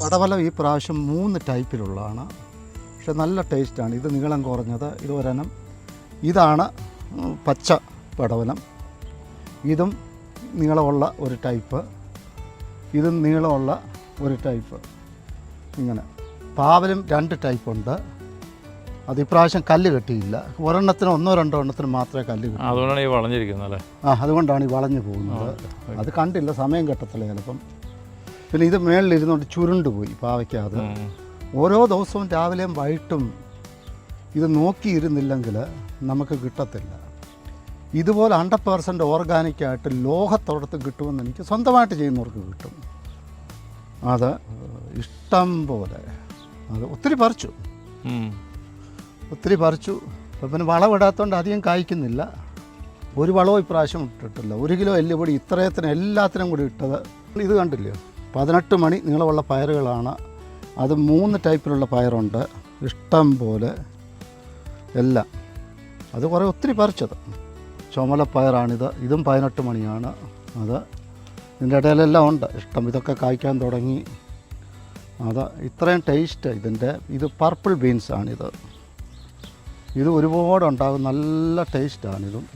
പടവലം ഈ പ്രാവശ്യം മൂന്ന് ടൈപ്പിലുള്ളതാണ്. പക്ഷെ നല്ല ടേസ്റ്റാണ്. ഇത് നീളം കുറഞ്ഞത് ഇത് ഒരെണ്ണം. ഇതാണ് പച്ച പടവലം. ഇതും നീളമുള്ള ഒരു ടൈപ്പ്. ഇതും നീളമുള്ള ഒരു ടൈപ്പ്. ഇങ്ങനെ. പാവലും രണ്ട് ടൈപ്പുണ്ട്. അത് ഇപ്രാവശ്യം കല്ല് കെട്ടിയില്ല. ഒരെണ്ണത്തിന് ഒന്നോ രണ്ടോ എണ്ണത്തിന് മാത്രമേ കല്ല് കിട്ടൂ അതുകൊണ്ടാണ് ഈ വളഞ്ഞിരിക്കുന്നത് അല്ലേ? ആ അതുകൊണ്ടാണ് ഈ വളഞ്ഞു പോകുന്നത്. അത് കണ്ടില്ല സമയം കെട്ടത്തില്ല ചിലപ്പം. പിന്നെ ഇത് മേളിലിരുന്നുകൊണ്ട് ചുരുണ്ട് പോയി പാവയ്ക്കാതെ ഓരോ ദിവസവും രാവിലെയും വൈകിട്ടും ഇത് നോക്കിയിരുന്നില്ലെങ്കിൽ നമുക്ക് കിട്ടത്തില്ല. ഇതുപോലെ ഹൺഡ്രഡ് പേഴ്സന്റ് ഓർഗാനിക്കായിട്ട് ലോഹത്തോടത്ത് കിട്ടുമെന്ന് എനിക്ക് സ്വന്തമായിട്ട് ചെയ്യുന്നവർക്ക് കിട്ടും. അത് ഇഷ്ടം പോലെ. അത് ഒത്തിരി പറിച്ചു. ഒത്തിരി പറിച്ചു. അപ്പം പിന്നെ വളമിടാത്തതുകൊണ്ട് അധികം കായ്ക്കുന്നില്ല. ഒരു വളവും ഇപ്രാവശ്യം ഇട്ടിട്ടില്ല. ഒരു കിലോ എല്ലുപൊടി ഇത്രയത്തിന് എല്ലാത്തിനും കൂടി ഇട്ടത്. ഇത് കണ്ടില്ലേ? പതിനെട്ട് മണി നീളമുള്ള പയറുകളാണ്. അത് മൂന്ന് ടൈപ്പിലുള്ള പയറുണ്ട്. ഇഷ്ടം പോലെ എല്ലാം. അത് കുറേ ഒത്തിരി പറിച്ചത്. ചുമലപ്പയറാണിത്. ഇതും പതിനെട്ട് മണിയാണ്. അത് ഇതിന്റെ ഇടയിലെല്ലാം ഉണ്ട്. ഇഷ്ടം. ഇതൊക്കെ കായ്ക്കാൻ തുടങ്ങി. അത് ഇത്രയും ടേസ്റ്റ് ഇതിന്റെ. ഇത് പർപ്പിൾ ബീൻസാണിത്. ഇത് ഒരുപാട് ഉണ്ടാകും നല്ല ടേസ്റ്റാണിതും.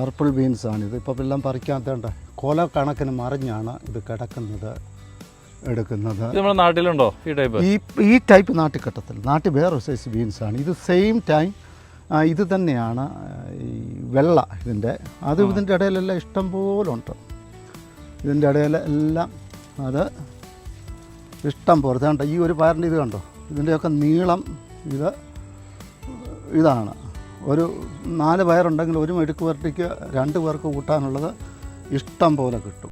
പർപ്പിൾ ബീൻസാണിത് ഇപ്പോൾ എല്ലാം പറിക്കാത്തേണ്ട കൊല കണക്കിന് മറിഞ്ഞാണ് ഇത് കിടക്കുന്നത് എടുക്കുന്നത്. ഇത് നമ്മുടെ നാട്ടിലുണ്ടോ ഈ ടൈപ്പ് ഈ ഈ ടൈപ്പ് നാട്ടിൽ കിട്ടത്തില്ല. നാട്ടിൽ വേറൊരു സൈസ് ആണ്. ഇത് സെയിം ടൈം ഇത് തന്നെയാണ് ഈ വെള്ള ഇതിന്റെ അത് ഇതിന്റെ ഇടയിലെല്ലാം ഇഷ്ടം പോലെ ഉണ്ട്. ഇതിന്റെ ഇടയിൽ എല്ലാം അത് ഇഷ്ടം പോലെ. കണ്ടോ? ഈ ഒരു പയറിന്റെ ഇത് കണ്ടോ? ഇതിന്റെയൊക്കെ നീളം ഇത് ഇതാണ്. ഒരു നാല് പയറുണ്ടെങ്കിൽ ഒരു മെഴുക്ക് പുരട്ടിക്ക് രണ്ട് പേർക്ക് കൂട്ടാനുള്ളത് ഇഷ്ടം പോലെ കിട്ടും.